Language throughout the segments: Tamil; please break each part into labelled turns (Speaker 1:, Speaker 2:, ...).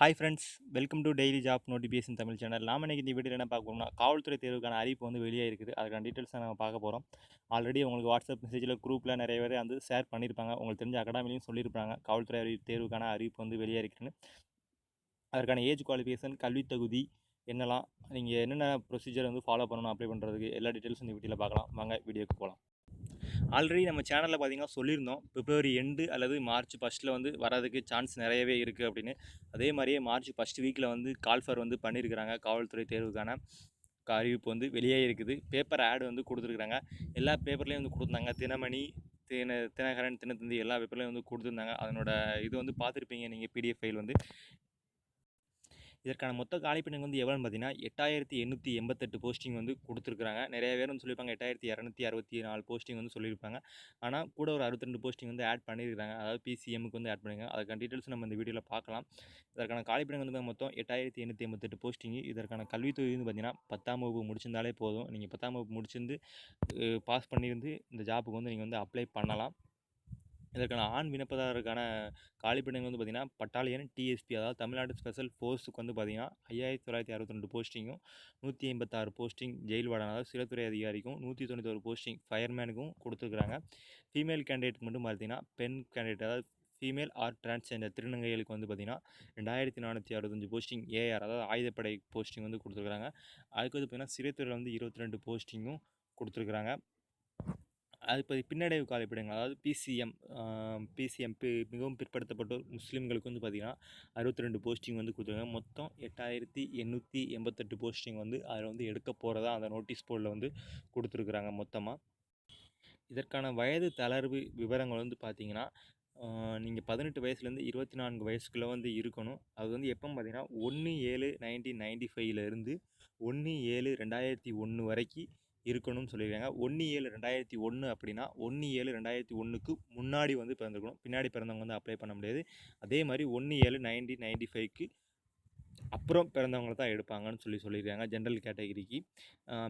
Speaker 1: Hi friends welcome to daily job notification Tamil channel நாம இன்னைக்கு இந்த வீடியோ என்ன பார்க்க காவல்துறை தேர்வுக்கான அறிவிப்பு வந்து வெளியே இருக்குது. அதுக்கான டீட்டெயில்ஸ் நம்ம பார்க்க போகிறோம் ஆல்ரெடி உங்களுக்கு வாட்ஸ்அப் மெசேஜில் குரூப்பில் நிறைய பேர் வந்து ஷேர் பண்ணியிருப்பாங்க உங்களுக்கு தெரிஞ்ச அகாடமிலையும் சொல்லியிருப்பாங்க காவல்துறை அறிவு தேர்வுக்கான அறிவிப்பு வந்து வெளியே இருக்குன்னு. அதற்கான ஏஜ் குவாலிஃபிகேஷன் கல்வி தகுதி என்னலாம் நீங்கள் என்னென்ன ப்ரொசீஜர் வந்து ஃபாலோ பண்ணணும் அப்ளை பண்ணுறதுக்கு எல்லா டீட்டெயில்ஸும் இந்த வீடியோவில் பார்க்கலாம். வாங்க வீடியோக்கு போகலாம் ஆல்ரெடி நம்ம சேனலில் பார்த்தீங்கன்னா சொல்லியிருந்தோம். பிப்ரவரி எண்டு அல்லது மார்ச் ஃபஸ்ட்டில் வந்து வரதுக்கு சான்ஸ் நிறையவே இருக்குது அப்படின்னு. அதே மாதிரியே மார்ச் ஃபஸ்ட் வீக்கில் வந்து கால்ஃபர் வந்து பண்ணியிருக்கிறாங்க காவல்துறை தேர்வுக்கான க- அறிவிப்பு வந்து வெளியே இருக்குது. பேப்பர் ஆடு வந்து கொடுத்துருக்குறாங்க. எல்லா பேப்பர்லேயும் வந்து கொடுத்துருந்தாங்க. தினமணி தின தினகரன் தினத்தந்தி எல்லா பேப்பர்லேயும் வந்து கொடுத்துருந்தாங்க. அதனோட இது வந்து பார்த்துருப்பீங்க நீங்கள் பிடிஎஃப் ஃபைல் வந்து. இதற்கான மொத்த காலிப்பணிகள் வந்து எவ்வளோன்னு பார்த்தீங்கன்னா எட்டாயிரத்தி எண்ணூற்றி எண்பத்தெட்டு போஸ்டிங் வந்து கொடுத்துருக்குறாங்க. நிறைய பேர் வந்து சொல்லியிருப்பாங்க எட்டாயிரத்தி இரநூத்தி அறுபத்தி நாலு போஸ்டிங் வந்து சொல்லியிருப்பாங்க. ஆனால் கூட ஒரு அறுபத்திரெண்டு போஸ்டிங் வந்து ஆட் பண்ணியிருக்காங்க அதாவது பிசிஎம்க்கு வந்து ஆட் பண்ணியிருக்காங்க. அதுக்கான டீட்டெயில்ஸ் நம்ம இந்த வீடியோவில் பார்க்கலாம். இதற்கான காலிப்பணிகள் வந்து மொத்தம் எட்டாயிரத்தி எண்ணூற்றி எண்பத்தெட்டு போஸ்டிங் இதற்கான கல்வித்தொகுதி வந்து பார்த்தீங்கன்னா பத்தாம் வகுப்பு முடிச்சிருந்தாலே போதும். நீங்கள் பத்தாம் வகுப்பு முடிச்சிருந்து பாஸ் பண்ணியிருந்து இந்த ஜாப்புக்கு வந்து நீங்கள் வந்து அப்ளை பண்ணலாம். இதற்கான ஆண் விண்ணப்பதாரருக்கான காலிப்பணிகள் வந்து பார்த்திங்கன்னா பட்டாலியன் டிஎஸ்பி அதாவது தமிழ்நாடு ஸ்பெஷல் ஃபோர்ஸுக்கு வந்து பார்த்திங்கன்னா ஐயாயிரத்தி தொள்ளாயிரத்தி அறுபத்தி ரெண்டு போஸ்டிங்கும் நூற்றி ஐம்பத்தாறு போஸ்டிங் ஜெயில் வார்டன் அதாவது சிறைத்துறை அதிகாரிக்கும் நூற்றி தொண்ணூத்தொரு போஸ்டிங் ஃபயர்மேனுக்கும் கொடுத்துருக்குறாங்க. ஃபீமேல் கேண்டிடேட் மட்டும் பார்த்திங்கன்னா பெண் கேண்டிடேட் அதாவது ஃபீமேல் ஆர் டிரான்ஸ்ஜெண்டர் திருநங்கைகளுக்கு வந்து பார்த்திங்கன்னா ரெண்டாயிரத்தி நானூற்றி அறுபத்தஞ்சு போஸ்டிங் ஏஆர் அதாவது ஆயுதப்படை போஸ்டிங் வந்து கொடுத்துருக்குறாங்க. அதுக்கு வந்து பார்த்திங்கன்னா சிறைத்துறையில் வந்து இருபத்தி ரெண்டு போஸ்டிங்கும் கொடுத்துருக்குறாங்க. அது இப்போ பின்னடைவு காலிப்பிடங்கள் அதாவது பிசிஎம் பிசிஎம் மிகவும் பிற்படுத்தப்பட்டோர் முஸ்லீம்களுக்கு வந்து பார்த்திங்கன்னா அறுபத்தி ரெண்டு போஸ்டிங் வந்து கொடுத்துருக்காங்க. மொத்தம் எட்டாயிரத்தி எண்ணூற்றி எண்பத்தெட்டு போஸ்டிங் வந்து அதில் வந்து எடுக்க போகிறதா அந்த நோட்டீஸ் போர்டில் வந்து கொடுத்துருக்குறாங்க மொத்தமாக இதற்கான வயது தளர்வு விவரங்கள் வந்து பார்த்திங்கன்னா நீங்கள் பதினெட்டு வயசுலேருந்து இருபத்தி நான்கு வயசுக்குள்ளே வந்து இருக்கணும். அது வந்து எப்போ பார்த்தீங்கன்னா ஒன்று ஏழு நைன்டீன் நைன்டி ஃபைவ்லேருந்து ஒன்று ஏழு ரெண்டாயிரத்தி ஒன்று வரைக்கும் இருக்கணும்னு சொல்லியிருக்காங்க. ஒன்று ஏழு ரெண்டாயிரத்தி ஒன்று அப்படின்னா ஒன்று ஏழு ரெண்டாயிரத்தி ஒன்றுக்கு முன்னாடி வந்து பிறந்திருக்கணும். பின்னாடி பிறந்தவங்க வந்து அப்ளை பண்ண முடியாது. அதே மாதிரி ஒன்று ஏழு நைன்டீன் நைன்டி ஃபைவ்க்கு அப்புறம் பிறந்தவங்கள தான் எடுப்பாங்கன்னு சொல்லி சொல்லியிருக்காங்க ஜென்ரல் கேட்டகரிக்கு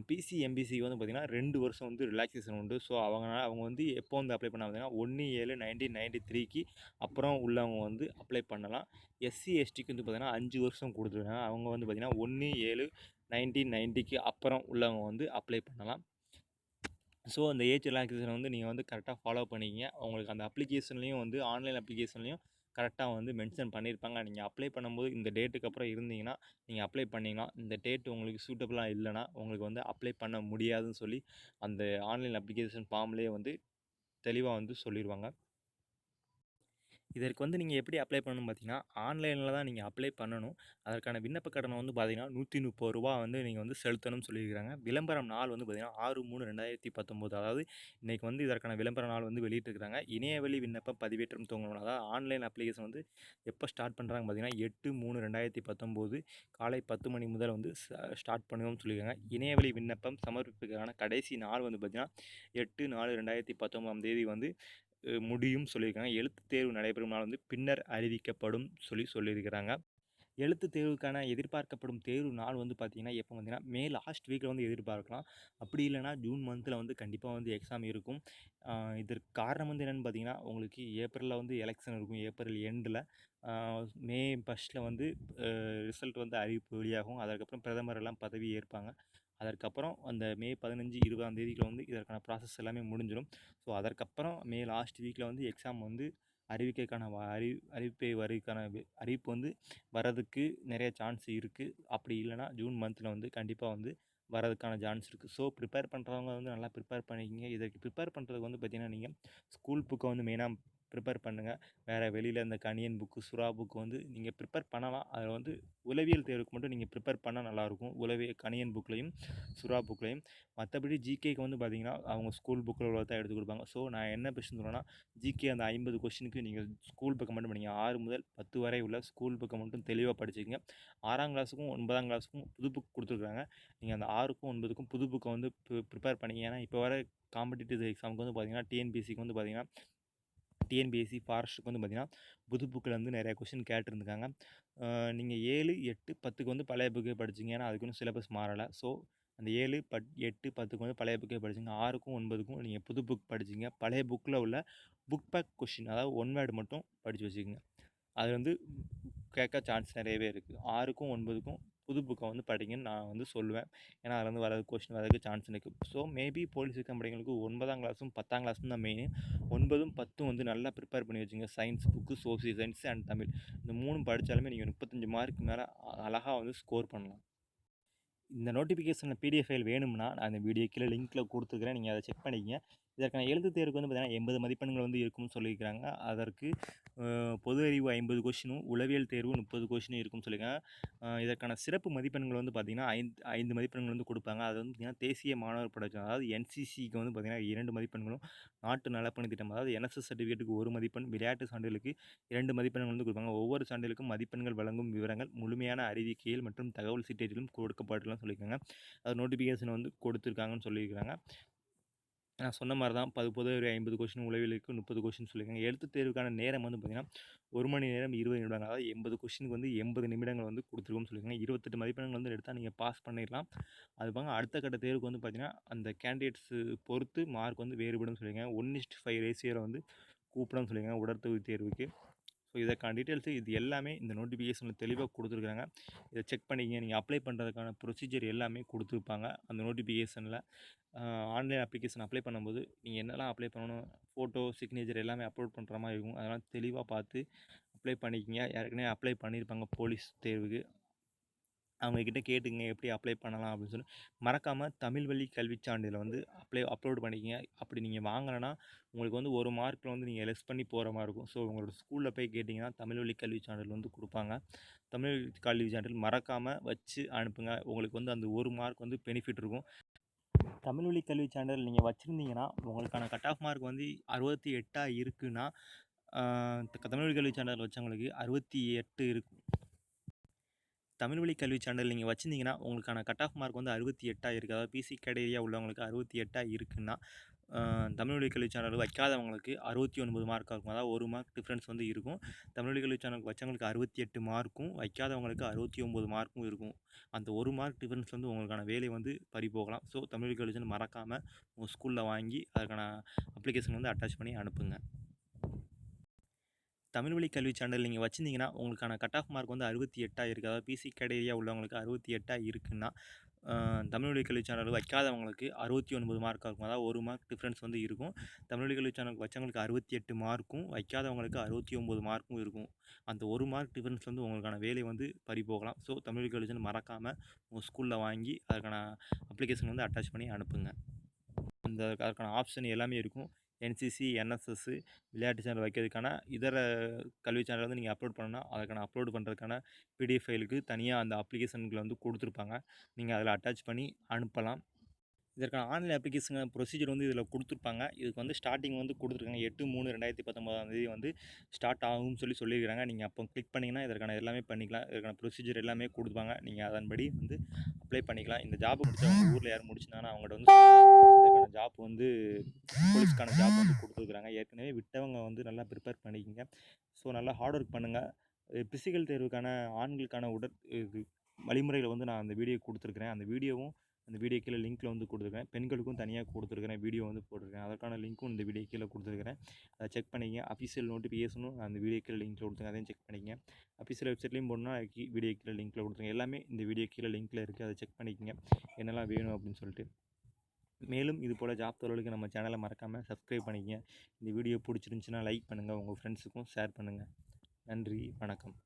Speaker 1: பிசி எம்பிசி வந்து பார்த்திங்கன்னா ரெண்டு வருஷம் வந்து ரிலாக்ஸேஷன் உண்டு. ஸோ அவங்க அவங்க வந்து எப்போ வந்து அப்ளை பண்ண பார்த்தீங்கன்னா ஒன்று ஏழு நைன்டீன் நைன்டி த்ரீக்கு அப்புறம் உள்ளவங்க வந்து அப்ளை பண்ணலாம். எஸ்சி எஸ்டிக்கு வந்து பார்த்திங்கன்னா அஞ்சு வருஷம் கொடுத்துருக்காங்க. அவங்க வந்து பார்த்திங்கன்னா ஒன்று ஏழு நைன்டீன் நைன்ட்டிக்கு அப்புறம் உள்ளவங்க வந்து அப்ளை பண்ணலாம். ஸோ அந்த ஏஜ் ரிலாக்ஸேஷன் வந்து நீங்கள் வந்து கரெக்டாக ஃபாலோ பண்ணிக்கிங்க. உங்களுக்கு அந்த அப்ளிகேஷன்லேயும் வந்து ஆன்லைன் அப்ளிகேஷன்லேயும் கரெக்டாக வந்து மென்ஷன் பண்ணியிருப்பாங்க. நீங்கள் அப்ளை பண்ணும்போது இந்த டேட்டுக்கு அப்புறம் இருந்தீங்கன்னா நீங்கள் அப்ளை பண்ணிங்கன்னா இந்த டேட் உங்களுக்கு சூட்டபுளாக இல்லைன்னா உங்களுக்கு வந்து அப்ளை பண்ண முடியாதுன்னு சொல்லி அந்த ஆன்லைன் அப்ளிகேஷன் ஃபார்ம்லேயே வந்து தெளிவாக வந்து சொல்லிடுவாங்க இதற்கு வந்து நீங்கள் எப்படி அப்ளை பண்ணணும் பார்த்தீங்கன்னா ஆன்லைனில் தான் நீங்கள் அப்ளை பண்ணணும். அதற்கான விண்ணப்ப கடனை வந்து பார்த்தீங்கன்னா நூற்றி முப்பது ரூபா வந்து நீங்கள் வந்து செலுத்தணும்னு சொல்லியிருக்காங்க விளம்பரம் நாள் வந்து பார்த்தீங்கன்னா ஆறு மூணு ரெண்டாயிரத்தி பத்தொம்போது. அதாவது இன்றைக்கி வந்து இதற்கான விளம்பர நாள் வந்து வெளியிட்டிருக்கிறாங்க. இணையவழி விண்ணப்பம் பதிவேற்றம் துவங்கணும் அதாவது ஆன்லைன் அப்ளிகேஷன் வந்து எப்போ ஸ்டார்ட் பண்ணுறாங்க பார்த்தீங்கன்னா எட்டு மூணு ரெண்டாயிரத்தி பத்தொம்போது காலை பத்து மணி முதல் வந்து ஸ்டார்ட் பண்ணுவோம்னு சொல்லியிருக்காங்க. இணையவழி விண்ணப்பம் சமர்ப்பிப்புக்கான கடைசி நாள் வந்து பார்த்திங்கன்னா எட்டு நாலு ரெண்டாயிரத்தி பத்தொம்போதாம் தேதி வந்து முடியும் சொல்லியிருக்காங்க. எழுத்து தேர்வு நடைபெறும் நாள் வந்து பின்னர் அறிவிக்கப்படும் சொல்லி சொல்லியிருக்கிறாங்க. எழுத்துத் தேர்வுக்கான எதிர்பார்க்கப்படும் தேர்வு நாள் வந்து பார்த்திங்கன்னா எப்போ பார்த்தீங்கன்னா மே லாஸ்ட் வீக்கில் வந்து எதிர்பார்க்கலாம். அப்படி இல்லைனா ஜூன் மந்தில் வந்து கண்டிப்பாக வந்து எக்ஸாம் இருக்கும். இதற்கு காரணம் வந்து என்னென்னு பார்த்தீங்கன்னா உங்களுக்கு ஏப்ரலில் வந்து எலெக்ஷன் இருக்கும். ஏப்ரல் எண்டில் மே ஃபஸ்ட்டில் வந்து ரிசல்ட் வந்து அறிவிப்பு வெளியாகும். அதற்கப்புறம் பிரதமர் எல்லாம் பதவி ஏற்பாங்க. அதற்கப்புறம் அந்த மே பதினஞ்சு இருபதாம் தேதிக்குள்ள வந்து இதற்கான ப்ராசஸ் எல்லாமே முடிஞ்சிடும். ஸோ அதற்கப்புறம் மே லாஸ்ட் வீக்கில் வந்து எக்ஸாம் வந்து அறிவிக்கைக்கான வ- அறி அறிவிப்பை வரைக்கான அறிவிப்பு வந்து வரதுக்கு நிறைய சான்ஸ் இருக்குது அப்படி இல்லைனா ஜூன் மந்தில் வந்து கண்டிப்பாக வந்து வரதுக்கான சான்ஸ் இருக்குது ஸோ ப்ரிப்பேர் பண்ணுறவங்க வந்து நல்லா ப்ரிப்பேர் பண்ணிக்கிங்க. இதற்கு ப்ரிப்பேர் பண்ணுறதுக்கு வந்து பார்த்திங்கன்னா நீங்கள் ஸ்கூல் புக்கை வந்து மெயினாக ப்ரிப்பேர் பண்ணுங்கள் வேறு வெளியில் இந்த கணியன் புக்கு சுறா புக்கு வந்து நீங்கள் ப்ரிப்பேர் பண்ணலாம். அதில் வந்து உளவியல் தேர்வுக்கு மட்டும் நீங்கள் ப்ரிப்பேர் பண்ணால் நல்லாயிருக்கும். உளவியல் கணியன் புக்லையும் சுறா புக்லையும் மற்றபடி ஜிகேக்கு வந்து பார்த்தீங்கன்னா அவங்க ஸ்கூல் புக்கில் உள்ள தான் எடுத்து கொடுப்பாங்க. ஸோ நான் என்ன பிரச்சனை சொல்கிறேன்னா ஜிகே அந்த ஐம்பது கொஸ்டினுக்கு நீங்கள் ஸ்கூல் புக்கை மட்டும் படிங்க. ஆறு முதல் பத்து வரை உள்ள ஸ்கூல் புக்கை மட்டும் தெளிவாக படிச்சுக்கங்க. ஆறாம் கிளாஸுக்கும் ஒன்பதாம் கிளாஸுக்கும் புது புக் கொடுத்துருக்காங்க. நீங்கள் அந்த ஆறுக்கும் ஒன்பதுக்கும் புது புக்கை வந்து ப்ரிப்பேர் பண்ணிங்க. ஏன்னா இப்போ வர காம்படிட்டிவ் எக்ஸாமுக்கு வந்து பார்த்தீங்கன்னா டிஎன்பிசிக்கு வந்து பார்த்திங்கன்னா டிஎன்பிஎஸ்சி ஃபாரஸ்ட்டுக்கு வந்து பார்த்திங்கன்னா புது புக்கில் வந்து நிறையா கொஷின் கேட்டிருந்துக்காங்க நீங்கள் ஏழு எட்டு பத்துக்கு வந்து பழைய புக்கே படிச்சிங்க. ஏன்னா அதுக்கு ஒன்றும் சிலபஸ் மாறலை. ஸோ அந்த ஏழு பட் எட்டு பத்துக்கு வந்து பழைய புக்கே படிச்சிங்க. ஆறுக்கும் ஒன்பதுக்கும் நீங்கள் புது புக் படிச்சிங்க. பழைய புக்கில் உள்ள புக் பேக் கொஷின் அதாவது ஒன் வேர்டு மட்டும் படித்து வச்சுக்கோங்க. அது வந்து கேட்க சான்ஸ் நிறையவே இருக்குது ஆறுக்கும் ஒன்பதுக்கும் புது புக்கை வந்து படிங்கன்னு நான் வந்து சொல்லுவேன். ஏன்னா அதில் வந்து வரது கொஸ்டின் வரதுக்கு சான்ஸ் இருக்குது ஸோ மேபி போலீஸ் எக்ஸாம் ஒன்பதாம் கிளாஸும் பத்தாம் கிளாஸும் தான் மெயின் ஒன்பதும் பத்தும் வந்து நல்லா ப்ரிப்பேர் பண்ணி வச்சுங்க. Science book social science and Tamil. இந்த மூணு படித்தாலுமே நீங்கள் முப்பத்தஞ்சு மார்க் மேலே அழகாக வந்து ஸ்கோர் பண்ணலாம். இந்த நோட்டிஃபிகேஷனில் பிடிஎஃப் ஃபைல் வேணும்னா நான் அந்த வீடியோ கீழே லிங்க்கில் கொடுத்துக்கிறேன் நீங்கள் அதை செக் பண்ணிக்கங்க. இதற்கான எழுத்து தேர்வுக்கு வந்து பார்த்திங்கன்னா எண்பது மதிப்பெண்கள் வந்து இருக்கும்னு சொல்லியிருக்கிறாங்க. அதற்கு பொது அறிவு ஐம்பது கொஷினும் உளவியல் தேர்வு முப்பது கொஷினும் இருக்கும்னு சொல்லியிருக்காங்க. இதற்கான சிறப்பு மதிப்பெண்கள் வந்து பார்த்திங்கன்னா ஐந்து ஐந்து மதிப்பெண்கள் வந்து கொடுப்பாங்க. அது வந்து பார்த்திங்கன்னா தேசிய மாணவர் படைச்சம் அதாவது என்சிசிக்கு வந்து பார்த்திங்கன்னா இரண்டு மதிப்பெண்களும் நாட்டு நலப்பணி திட்டம் அதாவது என்எஸ்எஸ் சர்டிஃபிகேட்டுக்கு ஒரு மதிப்பெண் விளையாட்டு சான்றிதழுக்கு இரண்டு மதிப்பெண்கள் வந்து கொடுப்பாங்க. ஒவ்வொரு சான்றிதழுக்கும் மதிப்பெண்கள் வழங்கும் விவரங்கள் முழுமையான அறிவிக்கையில் மற்றும் தகவல் சீட்டேட்டிலும் கொடுக்கப்பட்டுலாம் சொல்லியிருக்காங்க. அது நோட்டிஃபிகேஷன் வந்து கொடுத்துருக்காங்கன்னு சொல்லியிருக்காங்க நான் சொன்ன மாதிரி தான். பது பொது ஒரு ஐம்பது கொஷின் உளவியலுக்கு முப்பது கொஷின் சொல்லியிருக்காங்க. எழுத்து தேர்வுக்கான நேரம் வந்து பார்த்திங்கன்னா ஒரு மணி நேரம் இருபது நிமிடங்கள். அதாவது எண்பது கொஷினுக்கு வந்து எண்பது நிமிடங்கள் வந்து கொடுத்துருக்கோம்னு சொல்லியிருக்காங்க. இருபத்தெட்டு மதிப்பெண்கள் வந்து எடுத்தால் நீங்கள் பாஸ் பண்ணிடலாம் அது பாங்க அடுத்த கட்ட தேர்வுக்கு வந்து பார்த்திங்கன்னா அந்த கேண்டிடேட்ஸு பொறுத்து மார்க் வந்து வேறுபடும் சொல்லியிருக்காங்க. ஒன் இஸ்ட் ஃபைவ் ரேசியோவில் வந்து கூப்பிடணும்னு சொல்லியிருக்காங்க உடற்தொகுதி தேர்வுக்கு. ஸோ இதற்கான டீட்டெயில்ஸு இது எல்லாமே இந்த நோட்டிஃபிகேஷனில் தெளிவாக கொடுத்துருக்குறாங்க. இதை செக் பண்ணிக்கங்க நீங்கள் அப்ளை பண்ணுறதுக்கான ப்ரொசீஜர் எல்லாமே கொடுத்துருப்பாங்க. அந்த நோட்டிஃபிகேஷனில் ஆன்லைன் அப்ளிகேஷன் அப்ளை பண்ணும்போது நீங்கள் என்னெல்லாம் அப்ளை பண்ணணும் ஃபோட்டோ சிக்னேச்சர் எல்லாமே அப்லோட் பண்ணுற மாதிரி இருக்கும். அதெல்லாம் தெளிவாக பார்த்து அப்ளை பண்ணிக்கிங்க. ஏற்கனவே அப்ளை பண்ணியிருப்பாங்க போலீஸ் தேர்வுக்கு. அவங்கக்கிட்ட கேட்டுங்க எப்படி அப்ளை பண்ணலாம் அப்படின்னு சொல்லி. மறக்காமல் தமிழ் வழி கல்விச் சான்றிதழ் வந்து அப்ளை அப்லோட் பண்ணிக்கிங்க. அப்படி நீங்கள் வாங்கலைன்னா உங்களுக்கு வந்து ஒரு மார்க்கில் வந்து நீங்கள் லெஸ் பண்ணி போகிற மாதிரி இருக்கும். ஸோ உங்களோட ஸ்கூலில் போய் கேட்டிங்கன்னா தமிழ் வழி கல்விச் சான்றிதழ் வந்து கொடுப்பாங்க. தமிழ் கல்வி சான்றிதழ் மறக்காமல் வச்சு அனுப்புங்க. உங்களுக்கு வந்து அந்த ஒரு மார்க் வந்து பெனிஃபிட் இருக்கும். தமிழ் வழி கல்வி சான்றிதழ் நீங்கள் வச்சுருந்தீங்கன்னா உங்களுக்கான கட் ஆஃப் மார்க் வந்து அறுபத்தி எட்டாக இருக்குன்னா தமிழ் வழி கல்வி சான்றிதழ் வச்சவங்களுக்கு அறுபத்தி எட்டு இருக்கும். தமிழ் வழி கல்வி சான்றிதழ் நீங்கள் வச்சுருந்தீங்கன்னா உங்களுக்கான கட் ஆஃப் மார்க் வந்து அறுபத்தி எட்டாக இருக்குது அதாவது பிசி கேட்டகரியாக உள்ளவங்களுக்கு அறுபத்தி எட்டாக இருக்குன்னா தமிழ் வழி கல்வி சேனல் வைக்காதவங்களுக்கு அறுபத்தி ஒன்பது மார்க்காக இருக்கும். அதாவது ஒரு மார்க் டிஃப்ரென்ஸ் வந்து இருக்கும். தமிழ் வழி கல்வி சேனலுக்கு வச்சவங்களுக்கு அறுபத்தி எட்டு மார்க்கும் வைக்காதவங்களுக்கு அறுபத்தி ஒம்பது மார்க்கும் இருக்கும். அந்த ஒரு மார்க் டிஃப்ரென்ஸ் வந்து உங்களுக்கான வேலை வந்து பறி போகலாம். ஸோ தமிழ் வழி கல்வி சேனல் மறக்காமல் உங்கள் ஸ்கூலில் வாங்கி அதுக்கான அப்ளிகேஷன் வந்து அட்டாச் பண்ணி அனுப்புங்க. தமிழ் வழி கல்வி சேனல் நீங்கள் வச்சுருந்தீங்கன்னா உங்களுக்கான கட் ஆஃப் மார்க் வந்து அறுபத்தி எட்டாக இருக்குது அதாவது பிசி கேட்டகரியா உள்ளவங்களுக்கு அறுபத்தி எட்டாக இருக்குன்னா தமிழ் வழி கல்வி சேனல் வைக்காதவங்களுக்கு அறுபத்தி ஒன்பது மார்க்காக இருக்கும். அதாவது ஒரு மார்க் டிஃப்ரென்ஸ் வந்து இருக்கும். தமிழ் வழி கல்வி சேனல் வச்சவங்களுக்கு அறுபத்தி எட்டு மார்க்கும் வைக்காதவங்களுக்கு அறுபத்தி ஒம்பது மார்க்கும் இருக்கும். அந்த ஒரு மார்க் டிஃப்ரென்ஸ் வந்து உங்களுக்கான வேலை வந்து பறி போகலாம் ஸோ தமிழ் வழி கல்வி சேனல் மறக்காமல் உங்கள் ஸ்கூலில் வாங்கி அதுக்கான அப்ளிகேஷன் வந்து அட்டாச் பண்ணி அனுப்புங்க. அந்த அதுக்கான ஆப்ஷன் எல்லாமே இருக்கும். என்சிசி என்எஸ்எஸ்ஸு விளையாட்டு சேனல் வைக்கிறதுக்கான இதர கல்வி சேனல் வந்து நீங்கள் அப்லோட் பண்ணணும்னா அதுக்கான அப்லோட் பண்ணுறதுக்கான பிடிஎஃப் ஃபைலுக்கு தனியாக அந்த அப்ளிகேஷனுக்குள்ள வந்து கொடுத்துருப்பாங்க. நீங்கள் அதில் அட்டாச் பண்ணி அனுப்பலாம். இதற்கான ஆன்லைன் அப்ளிகேஷன் ப்ரொசீஜர் வந்து இதில் கொடுத்துருப்பாங்க. இதுக்கு வந்து ஸ்டார்டிங் வந்து கொடுத்துருக்காங்க. எட்டு மூணு ரெண்டாயிரத்தி பத்தொம்பதாம் தேதி வந்து ஸ்டார்ட் ஆகும்னு சொல்லி சொல்லியிருக்காங்க நீங்கள் அப்போ கிளிக் பண்ணிங்கன்னா இதற்கான எல்லாமே பண்ணிக்கலாம். இதற்கான ப்ரொசீஜர் எல்லாமே கொடுப்பாங்க நீங்கள் அதன்படி வந்து அப்ளை பண்ணிக்கலாம். இந்த ஜாப் முடிச்சவங்க ஊரில் யார் முடிச்சிருந்தாங்கன்னா அவங்கள்ட்ட வந்து ஜாப் வந்து போலீஸ்க்கான ஜாப் வந்து கொடுத்துருக்குறாங்க. ஏற்கனவே விட்டவங்க வந்து நல்லா ப்ரிப்பேர் பண்ணிக்கிங்க. ஸோ நல்லா ஹார்ட் ஒர்க் பண்ணுங்கள் பிசிக்கல் தேர்வுக்கான ஆண்களுக்கான உடற் இது வழிமுறையில் வந்து நான் அந்த வீடியோ கொடுத்துருக்குறேன். அந்த வீடியோவும் அந்த வீடியோ கீழே லிங்க்கில் வந்து கொடுத்துருக்கேன் பெண்களுக்கும் தனியாக கொடுத்துருக்குறேன். வீடியோ வந்து போட்டிருக்கேன். அதற்கான லிங்க்கும் இந்த வீடியோ கீழே கொடுத்துருக்குறேன். அதை செக் பண்ணிங்க. அஃபிஷியல் நோட்டிஃபிகேஷனும் அந்த வீடியோ கீழே லிங்க்கில் கொடுத்துருங்க அதையும் செக் பண்ணிங்க. அஃபிஷியல் வெப்சைட்லேயும் போடணும் வீடியோ கீழே லிங்க்கில் கொடுத்துருங்க. எல்லாமே இந்த வீடியோ கீழே லிங்க்கில் இருக்குது அதை செக் பண்ணிக்கங்க. என்னெல்லாம் வேணும் அப்படின்னு சொல்லிட்டு. மேலும் இது போல் ஜாப் தொழிலுக்கு நம்ம சேனலை மறக்காமல் சப்ஸ்கிரைப் பண்ணிக்கங்க. இந்த வீடியோ பிடிச்சிருந்துச்சின்னா லைக் பண்ணுங்கள் உங்கள் ஃப்ரெண்ட்ஸுக்கும் ஷேர் பண்ணுங்கள் நன்றி. வணக்கம்.